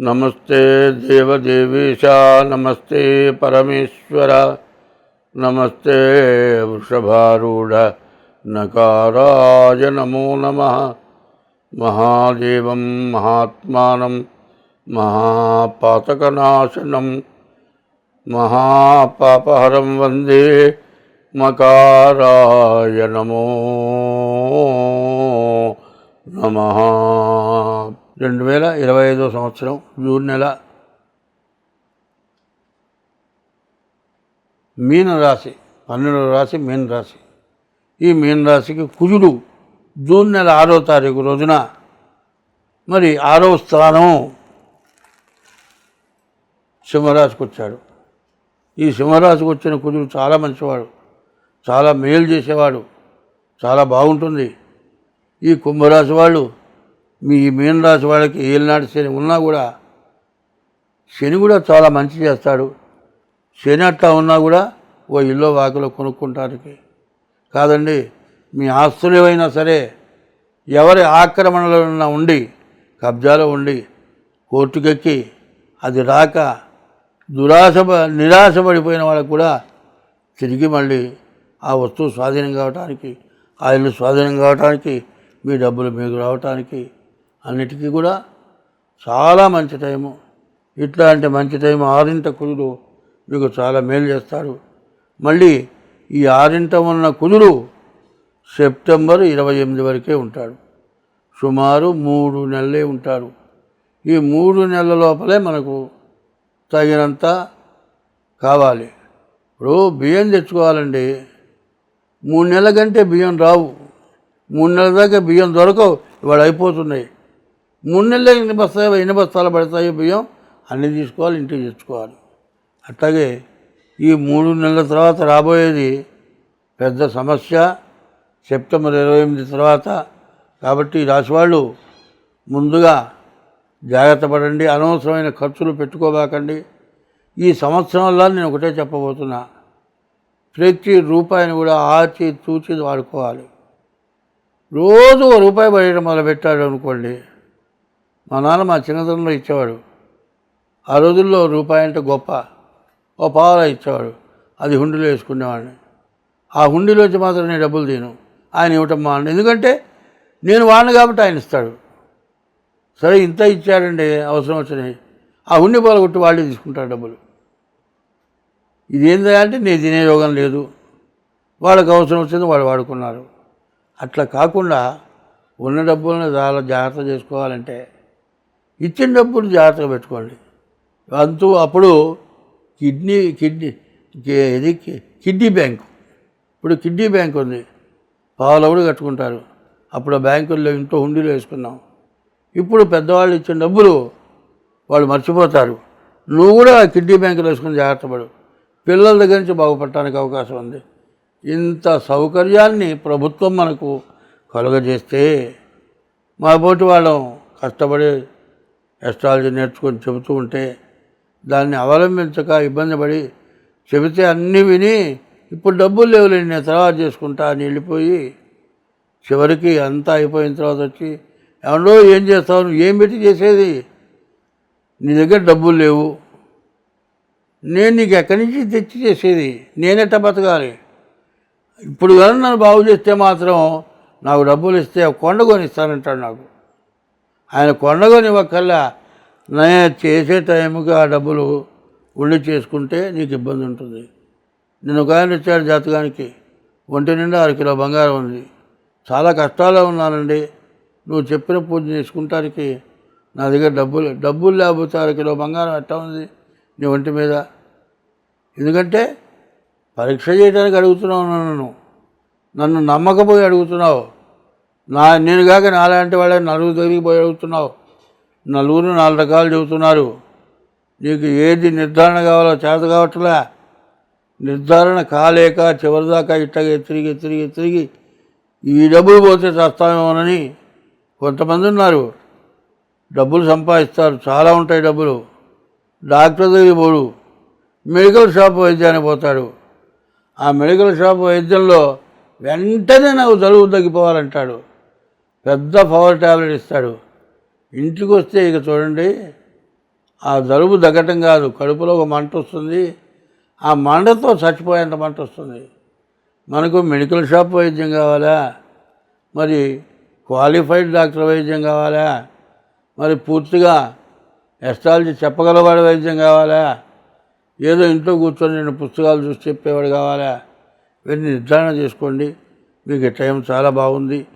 नमस्ते देवदेवीशा नमस्ते परमेश्वर नमस्ते वृषभारूढ नकाराय नमो नमः। महादेवं महात्मानं महापातकनाशनं महापापहरं वन्दे मकाराय नमो नमः। రెండు వేల ఇరవై ఐదో సంవత్సరం జూన్ నెల. మీన రాశి పన్నెండవ రాశి మీన రాశి. ఈ మీన రాశికి కుజుడు జూన్ నెల ఆరో తారీఖు రోజున మరి ఆరో స్థానం సింహరాశికి వచ్చాడు. ఈ సింహరాశికి వచ్చిన కుజుడు చాలా మంచివాడు చాలా మేలు చేసేవాడు చాలా బాగుంటుంది. ఈ కుంభరాశి వాళ్ళు మీ మీనరాశి వాళ్ళకి ఏలినాటి శని ఉన్నా కూడా శని కూడా చాలా మంచి చేస్తాడు. శని అట్లా ఉన్నా కూడా ఓ ఇల్లు వాకిలో కొనుక్కుంటానికి. కాదండి మీ ఆస్తులు ఏవైనా సరే ఎవరి ఆక్రమణలో ఉన్న ఉండి కబ్జాలో ఉండి కోర్టుకెక్కి అది రాక దురాశ నిరాశపడిపోయిన వాళ్ళకు కూడా తిరిగి మళ్ళీ ఆ వస్తువు స్వాధీనం కావటానికి ఆ ఇల్లు స్వాధీనం కావటానికి మీ డబ్బులు మీకు రావటానికి అన్నిటికీ కూడా చాలా మంచి టైము. ఇట్లాంటి మంచి టైం ఆరింట కుదురు మీకు చాలా మేలు చేస్తాడు మళ్ళీ ఈ ఆరింట ఉన్న కుదురు సెప్టెంబర్ ఇరవై ఎనిమిది వరకే ఉంటాడు. సుమారు మూడు నెలలే ఉంటాడు ఈ మూడు నెలల లోపలే మనకు తగినంత కావాలి. ఇప్పుడు బియ్యం తెచ్చుకోవాలండి. మూడు నెలల కంటే బియ్యం రావు. మూడు నెలల దాకా బియ్యం దొరకవు. ఇవాడు అయిపోతున్నాయి. మూడు నెలలు ఎన్ని బస్తాయి ఎన్ని బస్తాలు పడతాయి బియ్యం అన్నీ తీసుకోవాలి ఇంటికి తెచ్చుకోవాలి. అట్లాగే ఈ మూడు నెలల తర్వాత రాబోయేది పెద్ద సమస్య. సెప్టెంబర్ ఇరవై ఎనిమిది తర్వాత కాబట్టి ఈ వాళ్ళు ముందుగా జాగ్రత్త పడండి అనవసరమైన ఖర్చులు పెట్టుకోబాకండి. ఈ సంవత్సరంలో నేను ఒకటే చెప్పబోతున్నా ప్రతి రూపాయిని కూడా ఆచి తూచి వాడుకోవాలి. రోజు ఓ రూపాయి పడేయడం మొదలుపెట్టాడు అనుకోండి మా నాన్న మా చిన్నతనంలో ఇచ్చేవాడు. ఆ రోజుల్లో రూపాయి అంటే గొప్ప. ఓ పావలా ఇచ్చేవాడు. అది హుండీలో వేసుకునేవాడిని. ఆ హుండీలోంచి మాత్రం నేను డబ్బులు తీను ఆయన ఇవ్వటం మా ఎందుకంటే నేను వాడిని కాబట్టి ఆయన ఇస్తాడు. సరే ఇంత ఇచ్చాడండి అవసరం వచ్చినాయి ఆ హుండీ కొట్టి వాళ్ళే తీసుకుంటారు డబ్బులు. ఇదేందా అంటే నేను తినే యోగం లేదు. వాళ్ళకి అవసరం వచ్చింది వాళ్ళు వాడుకున్నారు. అట్లా కాకుండా ఉన్న డబ్బులను చాలా జాగ్రత్త చేసుకోవాలంటే ఇచ్చిన డబ్బులు జాగ్రత్తగా పెట్టుకోండి. అంతూ అప్పుడు కిడ్నీ కిడ్నీ ఇది కిడ్నీ బ్యాంకు. ఇప్పుడు కిడ్నీ బ్యాంక్ ఉంది. పావులవుడు కట్టుకుంటారు. అప్పుడు ఆ బ్యాంకుల్లో ఇంట్లో హుండీలో వేసుకున్నాం ఇప్పుడు పెద్దవాళ్ళు ఇచ్చిన డబ్బులు వాళ్ళు మర్చిపోతారు. నువ్వు కూడా కిడ్నీ బ్యాంకులో వేసుకుని జాగ్రత్త పడు. పిల్లల దగ్గర నుంచి బాగుపడటానికి అవకాశం ఉంది. ఇంత సౌకర్యాన్ని ప్రభుత్వం మనకు కలుగజేస్తే మా పోటీ వాళ్ళం కష్టపడి ఎస్ట్రాలజీ నేర్చుకొని చెబుతూ ఉంటే దాన్ని అవలంబించక ఇబ్బంది పడి చెబితే అన్నీ విని ఇప్పుడు డబ్బులు లేవులేండి నేను తర్వాత చేసుకుంటా అని వెళ్ళిపోయి చివరికి అంతా అయిపోయిన తర్వాత వచ్చి ఏమన్నా ఏం చేస్తావు? నువ్వు ఏం పెట్టి చేసేది? నీ దగ్గర డబ్బులు లేవు. నేను నీకు ఎక్కడి నుంచి తెచ్చి చేసేది? నేనెట్ట బతకాలి? ఇప్పుడు కానీ నన్ను బాగు చేస్తే మాత్రం నాకు డబ్బులు ఇస్తే కొండ కొనిస్తానంటాడు నాకు. ఆయన కొండగని కొని ఇవ్వకల్లా నేను చేసే టైంకి ఆ డబ్బులు ఉండి చేసుకుంటే నీకు ఇబ్బంది ఉంటుంది. నిన్న ఒక ఆయన ఇచ్చాడు జాతకానికి. ఒంటి నిండా అర కిలో బంగారం ఉంది. చాలా కష్టాల్లో ఉన్నానండి. నువ్వు చెప్పిన పూజ చేసుకుంటానికి నా దగ్గర డబ్బులు డబ్బులు లేకపోతే అర కిలో బంగారం ఎట్టా ఉంది నీ ఒంటి మీద? ఎందుకంటే పరీక్ష చేయడానికి అడుగుతున్నావు నన్ను. నన్ను నమ్మకపోయి అడుగుతున్నావు. నా నేను కాక నాలాంటి వాళ్ళ నలుగురు దగ్గరికి పోయి అడుగుతున్నావు. నలుగురు నాలుగు రకాలు చెబుతున్నారు. నీకు ఏది నిర్ధారణ కావాలో చేత కావట్లే. నిర్ధారణ కాలేక చివరిదాకా ఇట్టగా తిరిగి తిరిగి తిరిగి ఈ డబ్బులు పోతే చేస్తామేమోనని కొంతమంది ఉన్నారు. డబ్బులు సంపాదిస్తారు. చాలా ఉంటాయి డబ్బులు. డాక్టర్ దగ్గరికి పోడు. మెడికల్ షాప్ వైద్యానికి పోతాడు. ఆ మెడికల్ షాప్ వైద్యంలో వెంటనే నాకు జలుబు తగ్గిపోవాలంటాడు. పెద్ద పవర్ ట్యాబ్లెట్ ఇస్తాడు. ఇంటికి వస్తే ఇక చూడండి ఆ జలుబు తగ్గటం కాదు. కడుపులో ఒక మంట వస్తుంది. ఆ మంటతో చచ్చిపోయేంత మంట వస్తుంది. మనకు మెడికల్ షాప్ వైద్యం కావాలా? మరి క్వాలిఫైడ్ డాక్టర్ వైద్యం కావాలా? మరి పూర్తిగా ఎస్ట్రాలజీ చెప్పగలవాడు వైద్యం కావాలా? ఏదో ఇంట్లో కూర్చొని నేను పుస్తకాలు చూసి చెప్పేవాడు కావాలా? ఇవన్నీ నిర్ధారణ చేసుకోండి. మీకు టైం చాలా బాగుంది.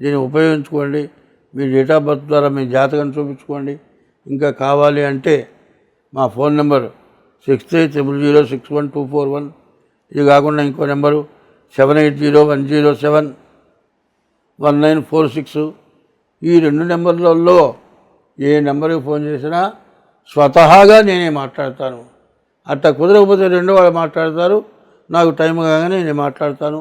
దీన్ని ఉపయోగించుకోండి. మీ డేట్ ఆఫ్ బర్త్ ద్వారా మీ జాతకం చూపించుకోండి. ఇంకా కావాలి అంటే మా phone number six three triple zero six one two four one. ఇది కాకుండా ఇంకో number seven eight zero one zero seven one nine four six. ఈ రెండు నెంబర్లలో ఏ నెంబర్కి ఫోన్ చేసినా స్వతహాగా నేనే మాట్లాడతాను. అట్లా కుదరకపోతే రెండో వాళ్ళు మాట్లాడతారు. నాకు టైం కాగానే నేను మాట్లాడతాను.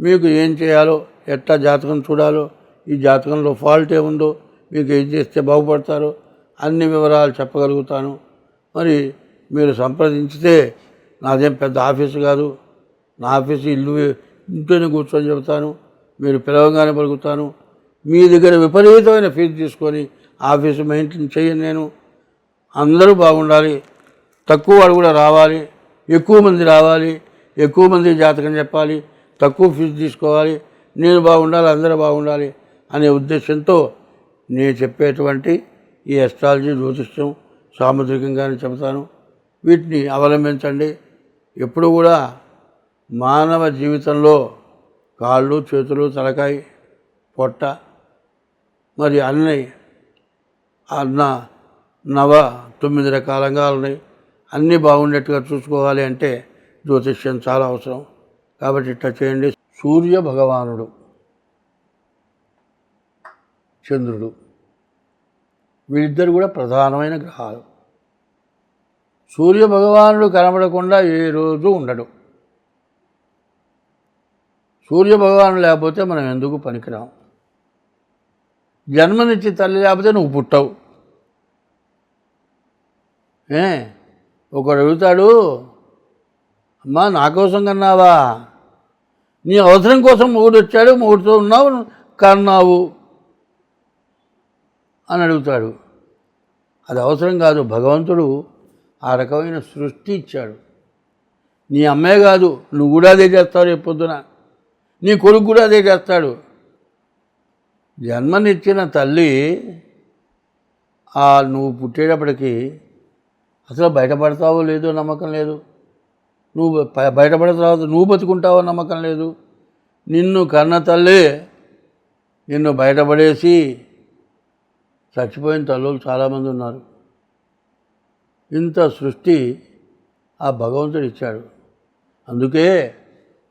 మీకు ఏం చేయాలో ఎట్లా జాతకం చూడాలో ఈ జాతకంలో ఫాల్ట్ ఏముందో మీకు ఏం చేస్తే బాగుపడతారో అన్ని వివరాలు చెప్పగలుగుతాను. మరి మీరు సంప్రదించితే నాదేం పెద్ద ఆఫీసు కాదు. నా ఆఫీసు ఇల్లు ఇంట్లోనే కూర్చొని చెబుతాను. మీరు పిలవగానే పలుకుతాను. మీ దగ్గర విపరీతమైన ఫీజు తీసుకొని ఆఫీసు మెయింటైన్ చేయను నేను. అందరూ బాగుండాలి. తక్కువ వాడు కూడా రావాలి. ఎక్కువ మంది రావాలి. ఎక్కువ మంది జాతకం చెప్పాలి. తక్కువ ఫీజు తీసుకోవాలి. నేను బాగుండాలి అందరూ బాగుండాలి అనే ఉద్దేశంతో నేను చెప్పేటువంటి ఈ ఎస్ట్రాలజీ జ్యోతిష్యం సాముద్రికంగానే చెబుతాను. వీటిని అవలంబించండి. ఎప్పుడు కూడా మానవ జీవితంలో కాళ్ళు చేతులు తలకాయ పొట్ట మరి అన్నీ అన్న నవ తొమ్మిది రకాలంగా ఉన్నాయి. అన్నీ బాగుండేట్టుగా చూసుకోవాలి అంటే జ్యోతిష్యం చాలా అవసరం. కాబట్టి ఇట్లా చేయండి. సూర్య భగవానుడు చంద్రుడు వీళ్ళిద్దరు కూడా ప్రధానమైన గ్రహాలు. సూర్య భగవానుడు కనబడకుండా ఏ రోజు ఉండడు. సూర్య భగవానుడు లేకపోతే మనం ఎందుకు పనికిరాం? జన్మనిచ్చి తల్లి లేకపోతే నువ్వు పుట్టవు. ఏ? ఒకడు అడుగుతాడు అమ్మా నా కోసం కన్నావా? నీ అవసరం కోసం మూడు వచ్చాడు మూడుతో ఉన్నావు కన్నావు అని అడుగుతాడు. అది అవసరం కాదు. భగవంతుడు ఆ రకమైన సృష్టి ఇచ్చాడు. నీ అమ్మే కాదు నువ్వు కూడా అదే చేస్తావు రేపు పొద్దున. నీ కొడుకు కూడా అదే చేస్తాడు. జన్మనిచ్చిన తల్లి ఆ నువ్వు పుట్టేటప్పటికి అసలు బయటపడతావో లేదో నమ్మకం లేదు. నువ్వు బయటపడిన తర్వాత నువ్వు బతుకుంటావో నమ్మకం లేదు. నిన్ను కన్న తల్లి నిన్ను బయటపడేసి చచ్చిపోయిన తల్లులు చాలామంది ఉన్నారు. ఇంత సృష్టి ఆ భగవంతుడు ఇచ్చాడు. అందుకే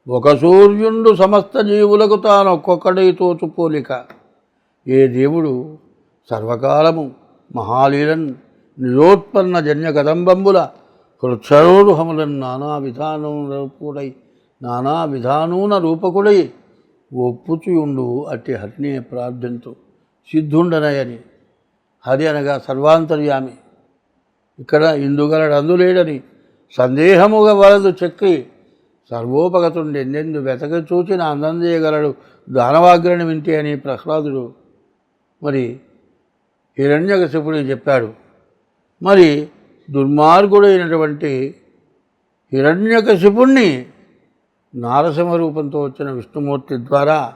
ఒక సూర్యుండు సమస్త జీవులకు తాను ఒక్కొక్కడి తోచుపోలిక. ఏ దేవుడు సర్వకాలము మహాలీలన్ నిరోత్పన్న జన్య కదంబంబుల కృచ్ఛరోరుహములను నానా విధానం రూపుడై నానా విధానూన రూపకుడై ఒప్పుచుయుండు అట్టి హరినే ప్రార్థంతు. సిద్ధుండనయని. హరి అనగా సర్వాంతర్యామి. ఇక్కడ ఇందుగలడు అందులేడని సందేహముగా వలదు చెక్కి. సర్వోపగతుండి ఎన్నెందు వెతక చూచిన అందందేయగలడు దానవాగ్రని వింటే అని ప్రహ్లాదుడు మరి హిరణ్యకశిపుడికి చెప్పాడు. మరి దుర్మార్గుడైనటువంటి హిరణ్యకశిపుణ్ణి నారసింహ రూపంతో వచ్చిన విష్ణుమూర్తి ద్వారా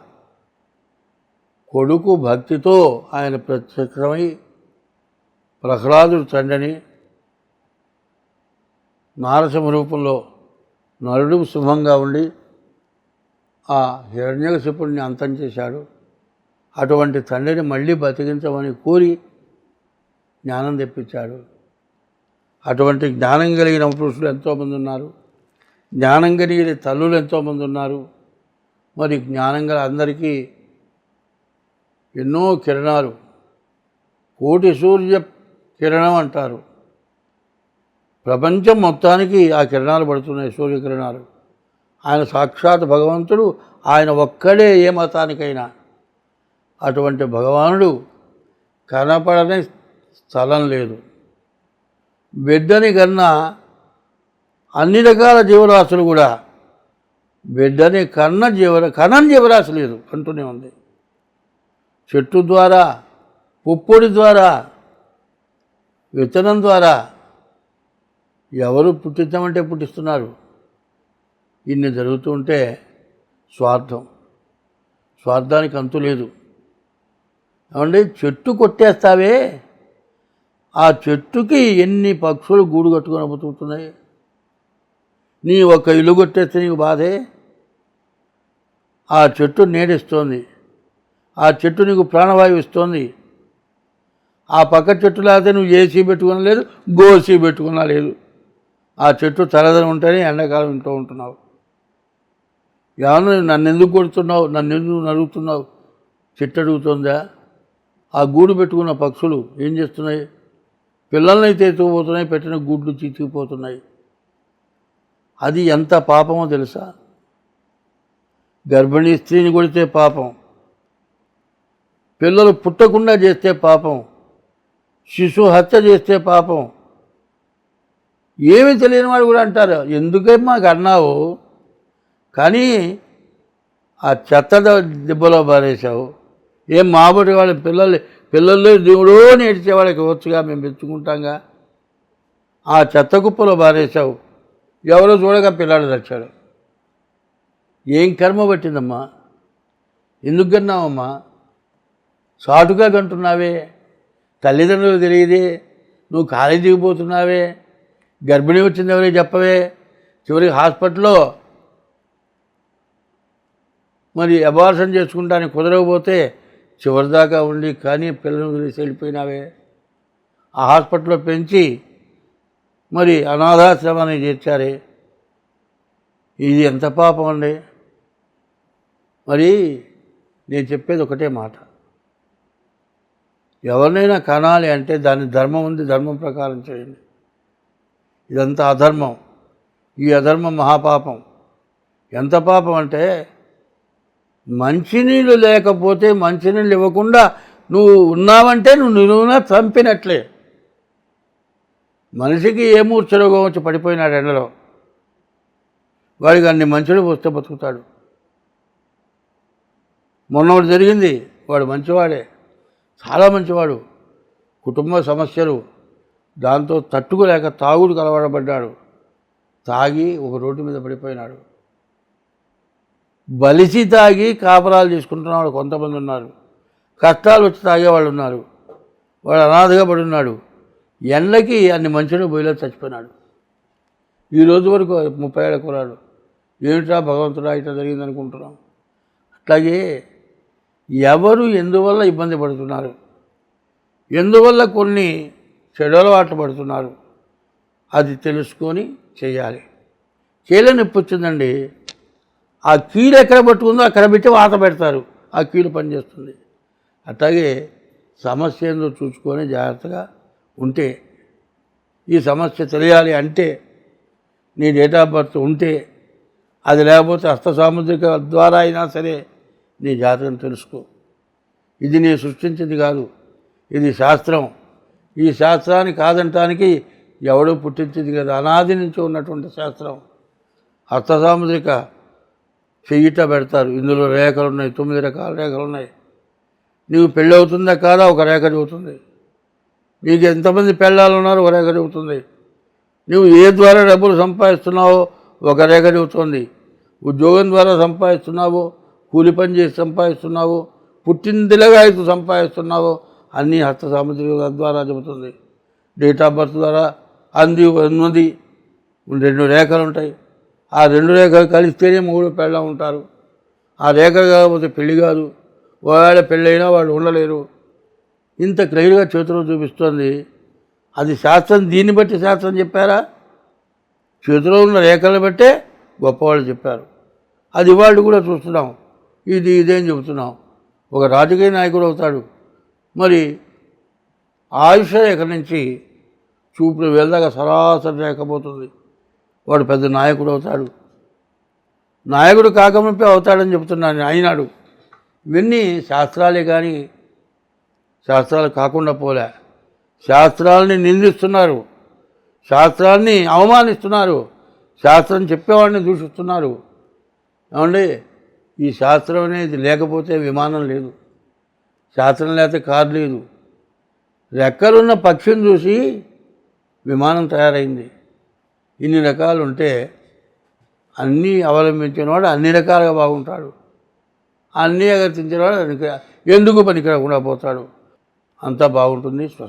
కొడుకు భక్తితో ఆయన ప్రత్యక్షమై ప్రహ్లాదుడు తండ్రిని నారసింహ రూపంలో నరుడు శుభంగా ఉండి ఆ హిరణ్యకశిపుడిని అంతం చేశాడు. అటువంటి తండ్రిని మళ్ళీ బతికించమని కోరి జ్ఞానం తెప్పించాడు. అటువంటి జ్ఞానం కలిగిన పురుషులు ఎంతోమంది ఉన్నారు. జ్ఞానం కలిగిన తల్లులు ఎంతోమంది ఉన్నారు. మరి జ్ఞానం గల అందరికీ ఎన్నో కిరణాలు. కోటి సూర్య కిరణం అంటారు. ప్రపంచం మొత్తానికి ఆ కిరణాలు పడుతున్నాయి సూర్యకిరణాలు ఆయన సాక్షాత్ భగవంతుడు ఆయన ఒక్కడే ఏ మతానికైనా. అటువంటి భగవానుడు కనపడని స్థలం లేదు. బిడ్డని కన్నా అన్ని రకాల జీవరాశులు కూడా బిడ్డని కన్న జీవర కనని జీవరాశి లేదు అంటూనే ఉంది. చెట్టు ద్వారా పుప్పొడి ద్వారా విత్తనం ద్వారా ఎవరు పుట్టించమంటే పుట్టిస్తున్నారు. ఇన్ని జరుగుతూ ఉంటే స్వార్థం. స్వార్థానికి అంతు లేదు. ఏమంటే చెట్టు కొట్టేస్తావే ఆ చెట్టుకి ఎన్ని పక్షులు గూడు కట్టుకొని బతుకుతున్నాయి? నీ ఒక ఇల్లు కొట్టేస్తే నీకు బాధే? ఆ చెట్టు నీడిస్తోంది. ఆ చెట్టు నీకు ప్రాణవాయువు ఇస్తోంది. ఆ పక్క చెట్టు లేకపోతే నువ్వు ఏసీ పెట్టుకున్నా లేదు గోసీ పెట్టుకున్నా లేదు. ఆ చెట్టు తలదని ఉంటేనే ఎండాకాలం ఇంట్లో ఉంటున్నావు. ఏమన్నా నన్ను ఎందుకు కొడుతున్నావు? నన్ను ఎందుకు నడుగుతున్నావు చెట్టు అడుగుతుందా? ఆ గూడు పెట్టుకున్న పక్షులు ఏం చేస్తున్నాయి? పిల్లల్ని అయితే పెట్టిన గుడ్లు చితికిపోతున్నాయి. అది ఎంత పాపమో తెలుసా? గర్భిణీ స్త్రీని కొడితే పాపం. పిల్లలు పుట్టకుండా చేస్తే పాపం. శిశు హత్య చేస్తే పాపం. ఏమీ తెలియని వాడు కూడా అంటారు ఎందుకే మాకు అన్నావు కానీ ఆ చెత్త దెబ్బలో పారేశావు. ఏం మాబడి వాళ్ళ పిల్లలు పిల్లల్లో దేవుడో నేడితే వాళ్ళకి వచ్చుగా మేము మెచ్చుకుంటాంగా. ఆ చెత్త కుప్పలో బారేశావు. ఎవరో చూడగా పిల్లాడు తెచ్చాడు ఏం కర్మ పట్టిందమ్మా? ఎందుకు కన్నావమ్మా సాటుగా కంటున్నావే తల్లిదండ్రులు తెలియదే. నువ్వు కాలేజీకి పోతున్నావే. గర్భిణీ వచ్చింది ఎవరికి చెప్పవే. చివరికి హాస్పిటల్లో మరి అబార్షన్ చేసుకుంటానికి కుదరకపోతే చివరిదాకా ఉండి కానీ పిల్లలు వదిలేసి వెళ్ళిపోయినావే? ఆ హాస్పిటల్లో పెంచి మరి అనాథాశ్రమాన్ని చేర్చారే? ఇది ఎంత పాపం అండి? మరి నేను చెప్పేది ఒకటే మాట. ఎవరినైనా కనాలి అంటే దాని ధర్మం ఉంది ధర్మం ప్రకారం చేయండి. ఇదంతా అధర్మం. ఈ అధర్మం మహాపాపం. ఎంత పాపం అంటే మంచినీళ్ళు లేకపోతే మంచినీళ్ళు ఇవ్వకుండా నువ్వు ఉన్నావంటే నువ్వు నిలువునా చంపినట్లే. మనిషికి ఏ మూర్ఛరోగం వచ్చి పడిపోయినాడు ఎండలో? వాడికి అన్ని మంచులు వస్తే బతుకుతాడు. మొన్న ఒకటి జరిగింది వాడు మంచివాడే చాలా మంచివాడు కుటుంబ సమస్యలు దాంతో తట్టుకోలేక తాగుడు కలవడబడ్డాడు. తాగి ఒక రోడ్డు మీద పడిపోయినాడు. బలిసి తాగి కాపరాలు తీసుకుంటున్నవాడు కొంతమంది ఉన్నారు. కష్టాలు వచ్చి తాగేవాళ్ళు ఉన్నారు. వాడు అనాథగా పడి ఉన్నాడు ఎండకి అన్ని మంచుని బొయ్యిలో చచ్చిపోయినాడు. ఈ రోజు వరకు ముప్పై ఏళ్ళ కురాడు ఏమిటా భగవంతుడా ఇట్లా జరిగింది అనుకుంటున్నాం అట్లాగే ఎవరు ఎందువల్ల ఇబ్బంది పడుతున్నారు? ఎందువల్ల కొన్ని చెడలవాట్లు పడుతున్నారు? అది తెలుసుకొని చేయాలి. కీళ్ళ నొప్పి వచ్చిందండి. ఆ కీలు ఎక్కడ పట్టుకుందో అక్కడ పెట్టి వాత పెడతారు. ఆ కీలు పనిచేస్తుంది. అట్లాగే సమస్య ఏందో చూసుకొని జాగ్రత్తగా ఉంటే ఈ సమస్య తెలియాలి అంటే నీ డేట్ ఆఫ్ బర్త్ ఉంటే అది లేకపోతే హస్త సాముద్రిక ద్వారా అయినా సరే నీ జాతకం తెలుసుకో. ఇది నేను సృష్టించింది కాదు. ఇది శాస్త్రం. ఈ శాస్త్రాన్ని కాదంటానికి ఎవడో పుట్టించింది కదా. అనాది నుంచి ఉన్నటువంటి శాస్త్రం. హస్త సాముద్రిక చెయ్యిట పెడతారు. ఇందులో రేఖలు ఉన్నాయి తొమ్మిది రకాల రేఖలు ఉన్నాయి నీకు పెళ్ళి అవుతుందా కాదా? ఒక రేఖ చెబుతుంది. నీకు ఎంతమంది పెళ్ళాలు ఉన్నారు? ఒక రేఖ చెబుతుంది. నువ్వు ఏ ద్వారా డబ్బులు సంపాదిస్తున్నావో ఒక రేఖ చెబుతుంది. ఉద్యోగం ద్వారా సంపాదిస్తున్నావో కూలి పని చేసి సంపాదిస్తున్నావో పుట్టిందిలగా అయితే సంపాదిస్తున్నావో అన్నీ హస్త సాముద్రిక ద్వారా చెబుతుంది. డేట్ ఆఫ్ బర్త్ ద్వారా అంది ఉన్నది రెండు రేఖలు ఉంటాయి. ఆ రెండు రేఖలు కలిస్తేనే మూడు పెళ్ళ ఉంటారు. ఆ రేఖ కాకపోతే పెళ్ళి కాదు. ఒకవేళ పెళ్ళైనా వాళ్ళు ఉండలేరు. ఇంత క్లియర్గా చేతిలో చూపిస్తుంది. అది శాస్త్రం దీన్ని బట్టి శాస్త్రం చెప్పారా? చేతిలో ఉన్న రేఖలను బట్టే గొప్పవాళ్ళు చెప్పారు. అది వాళ్ళు కూడా చూస్తున్నాం. ఇది ఇదేం చెబుతున్నాం. ఒక రాజకీయ నాయకుడు అవుతాడు. మరి ఆయుష రేఖ నుంచి చూపులు వెళ్దాక సరాసరి రేఖపోతుంది వాడు పెద్ద నాయకుడు అవుతాడు. నాయకుడు కాకముంపే అవుతాడని చెప్తున్నాను అయినాడు. ఇవన్నీ శాస్త్రాలే కానీ శాస్త్రాలు కాకుండా పోలే. శాస్త్రాలని నిందిస్తున్నారు. శాస్త్రాన్ని అవమానిస్తున్నారు. శాస్త్రం చెప్పేవాడిని దూషిస్తున్నారు. ఏమండి? ఈ శాస్త్రం అనేది లేకపోతే విమానం లేదు. శాస్త్రం లేకపోతే కారు లేదు. రెక్కలున్న పక్షిని చూసి విమానం తయారైంది. ఇన్ని రకాలు ఉంటే అన్నీ అవలంబించినవాడు అన్ని రకాలుగా బాగుంటాడు. అన్నీ అగర్తించినవాడు ఎందుకు పనికిరాకుండా పోతాడు? అంతా బాగుంటుంది స్వస్తి.